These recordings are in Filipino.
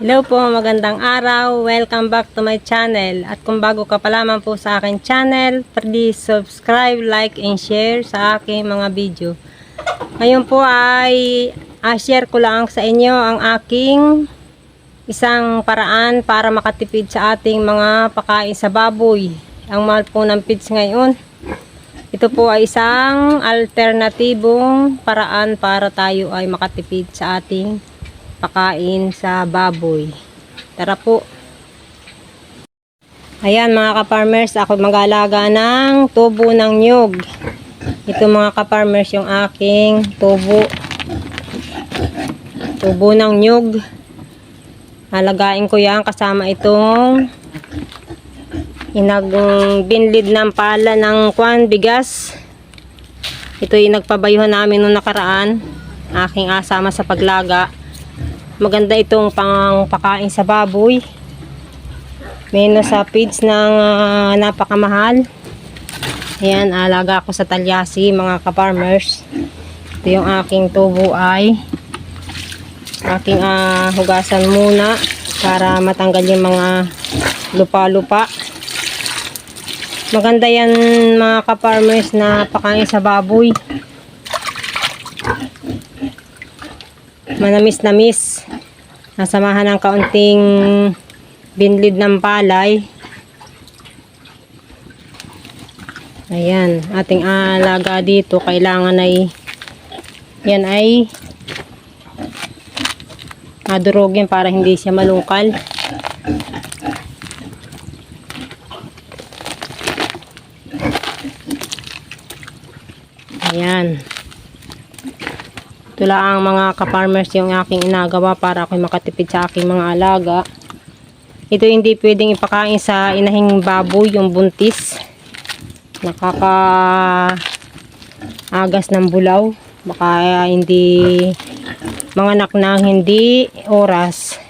Hello po, magandang araw. Welcome back to my channel. At kung bago ka pa lamang po sa akin channel, please subscribe, like, and share sa aking mga video. Ngayon po ay a-share ko lang sa inyo ang aking isang paraan para makatipid sa ating mga pakain sa baboy. Ang mahal po ng feeds ngayon. Ito po ay isang alternatibong paraan para tayo ay makatipid sa ating pakain sa baboy. Tara po. Ayan mga ka-farmers, ako mag-alaga ng tubo ng nyug. Ito mga ka-farmers yung aking tubo. Tubo ng nyug. Alagain ko yan kasama itong inag binlid ng pala ng kwan bigas. Ito yung nagpabayuhan namin nung nakaraan. Aking asama sa paglaga. Maganda itong pangpakain sa baboy. Menos sa feeds ng ah, napakamahal. Ayan, alaga ko sa talyasi mga ka-farmers. Ito yung aking tubo ay aking ah, hugasan muna para matanggal yung mga lupa-lupa. Maganda yan mga ka-farmers na pakain sa baboy. Manamis-namis. Nasamahan ng kaunting binlid ng palay. Ayan, ating alaga dito kailangan ay yan ay madurugin para hindi siya malungkal. Ayan. Ito lang ang mga ka-farmers yung aking inagawa para ako makatipid sa aking mga alaga. Ito hindi pwedeng ipakain sa inahing baboy, yung buntis. Nakaka agas ng bulaw. Baka hindi mga anak na hindi oras.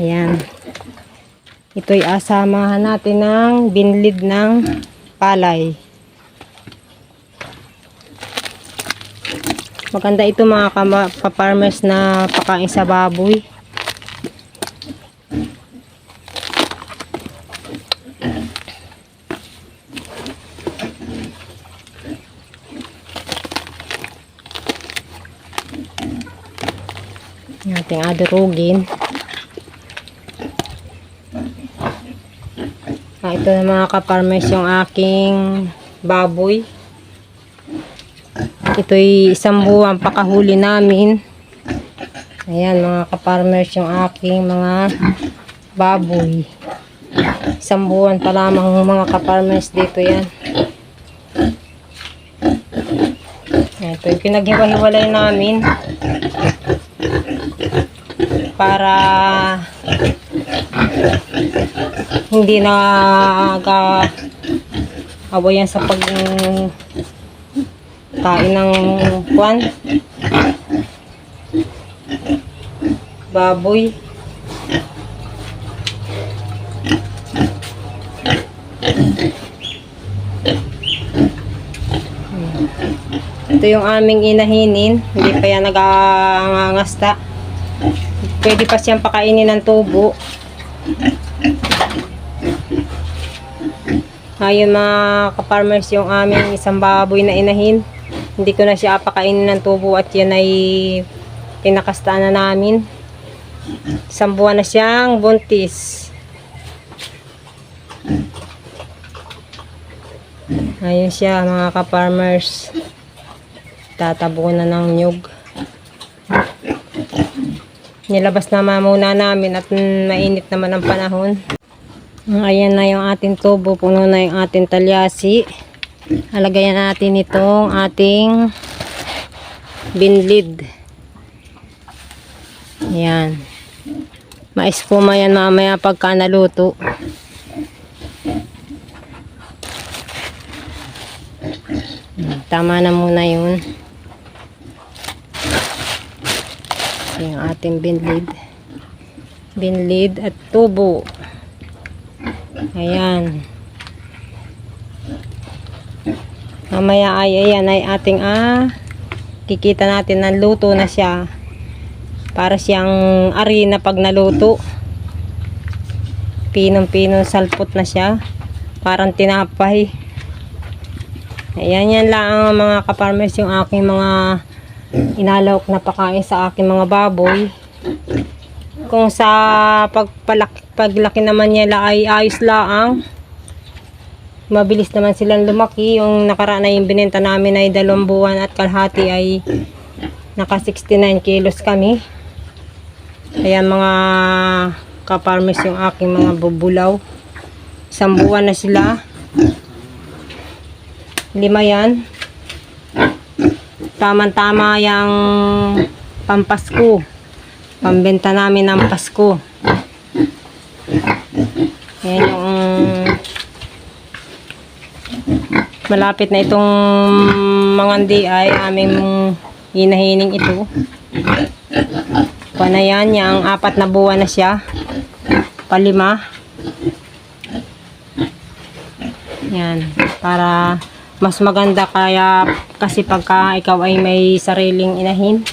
Ayan. Ito'y asamahan natin ng binlid ng palay. Maganda ito mga ka-farmers na pakain sa baboy. Ating adurugin. Ah, ito na mga ka-farmers yung aking baboy. Ito'y isang buwan pakahuli namin. Ayan mga ka-farmers yung aking mga baboy. Isang buwan pa lamang mga ka-farmers dito yan. Ito yung pinaghiwa-hiwalay namin para hindi na ga awayan sa pag kain ng kwan. Baboy. Ito yung aming inahinin. Hindi pa yan nagangangasta pwede pa siyang pakainin ng tubo. Ayun mga ka-farmers yung aming isang baboy na inahin. Hindi ko na siya apakainin ng tubo at yan ay pinakastaan na namin. Isang buwan na siyang buntis. Ayun siya mga ka-farmers. Tatabo na ng nyug. Nilabas na muna namin at mainit naman ang panahon. Ayan na yung ating tubo. Puno na yung ating talyasi. Alagayan natin itong ating binlid. Ayan. Maispuma yan mamaya pagka naluto. Tama na muna yun. Yung ating binlid. Binlid at tubo. Ayan. Mamaya ay ayan ay ating ah makikita natin na luto na siya. Para siyang arena pag naluto. Pinong-pinong salpot na siya. Parang tinapay. Ayan yan lang ang mga kaparmers yung aking mga inalawak na pakain sa aking mga baboy. Kung sa pagpalaki, paglaki naman nila ay ayos laang. Mabilis naman silang lumaki. Yung nakaraan na yung binenta namin ay dalawang buwan at kalahati ay naka 69 kilos kami. Ayan mga kaparmers yung aking mga bubulaw. Isang buwan na sila. Lima yan. Tama-tama yung pampasko. Pambenta namin ng Pasko. Yan yung malapit na itong mga di ay aming hinahining ito. Kuha na yan, yung apat na buwan na siya. Palima. Yan, para mas maganda kaya kasi pagka ikaw ay may sariling inahin.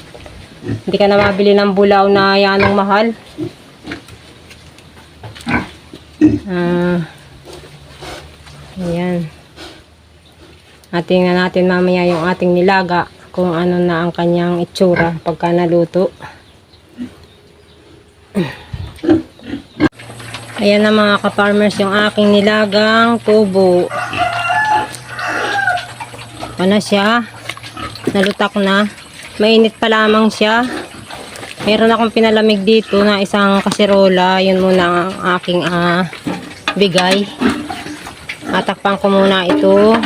Hindi ka na mabili ng bulaw na yanong mahal. Ah, ayan. At tingnan natin mamaya yung ating nilaga kung ano na ang kanyang itsura pagka naluto. Ayan na mga ka-farmers yung aking nilagang tubo. Ano siya? Nalutak na. Mainit pa lamang siya. Meron akong pinalamig dito na isang kaserola. Yun muna ang aking ah, bigay. Atakpan ko muna ito.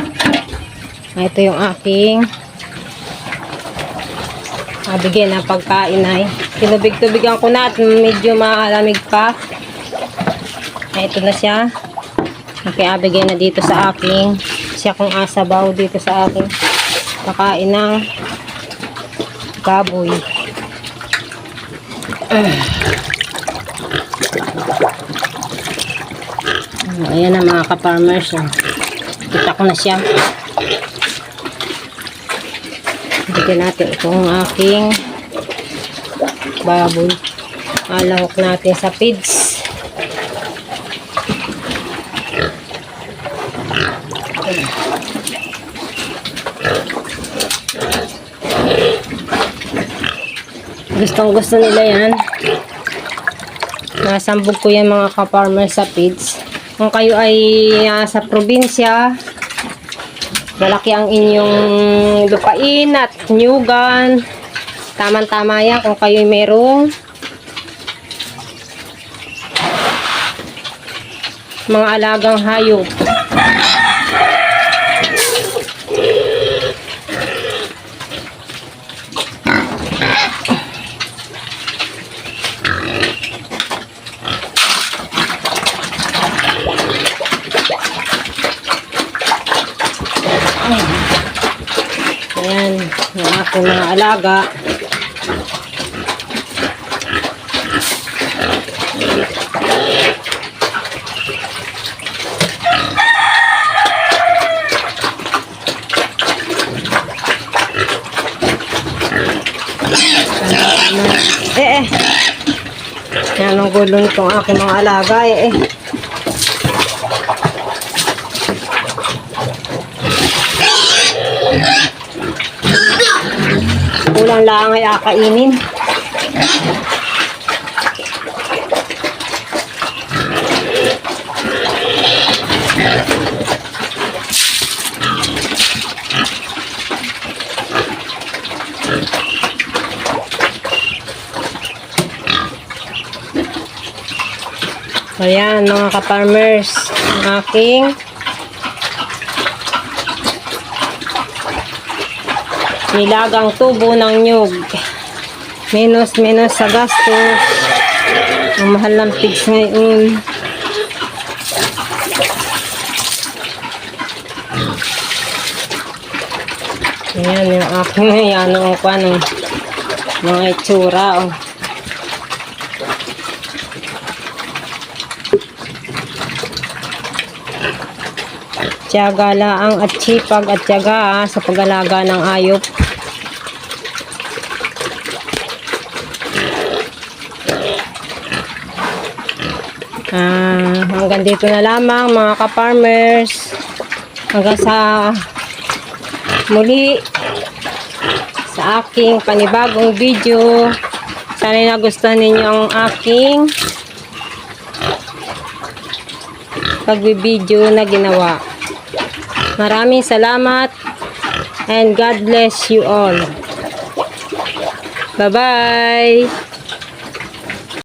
Ah, Ito yung aking ah, bigyan ng pagkain ay. Tinubig-tubigan ko na at medyo maalamig pa. Ito na siya. Okay, abigay na dito sa aking siya kong asabaw dito sa aking pakain ng baboy. Ayan na mga ka-farmers. oh. Kita ko na siya. Bigyan natin itong aking baboy. Alahok natin sa pids. Gustong gusto nila yan. Nasambog ko yan mga ka-farmer sa pids. Kung kayo ay ah, sa probinsya, malaki ang inyong lupain at nyugan. Tama-tama yan kung kayo ay merong mga alagang hayop. Ayan, yung aking mga alaga. Eh, eh. Yan ang gulo nitong aking mga alaga, eh, eh. Kulang lang ay akainin. Ayan, mga ka-farmers, aking nilagang tubo ng nyug. Minus, minus sa gastos. Ang mahal ng pigs ngayon. Ayan, yung aking ayan, ang ano, mga itsura, oh. Tiyaga laang at sipag at tiyaga ah, sa pag-alaga ng ayop. Ah, hanggang dito na lamang mga ka-farmers. Hanggang sa muli sa aking panibagong video. Sana nagustuhan ninyo ang aking pagbibideo na ginawa. Maraming salamat and God bless you all. Bye-bye!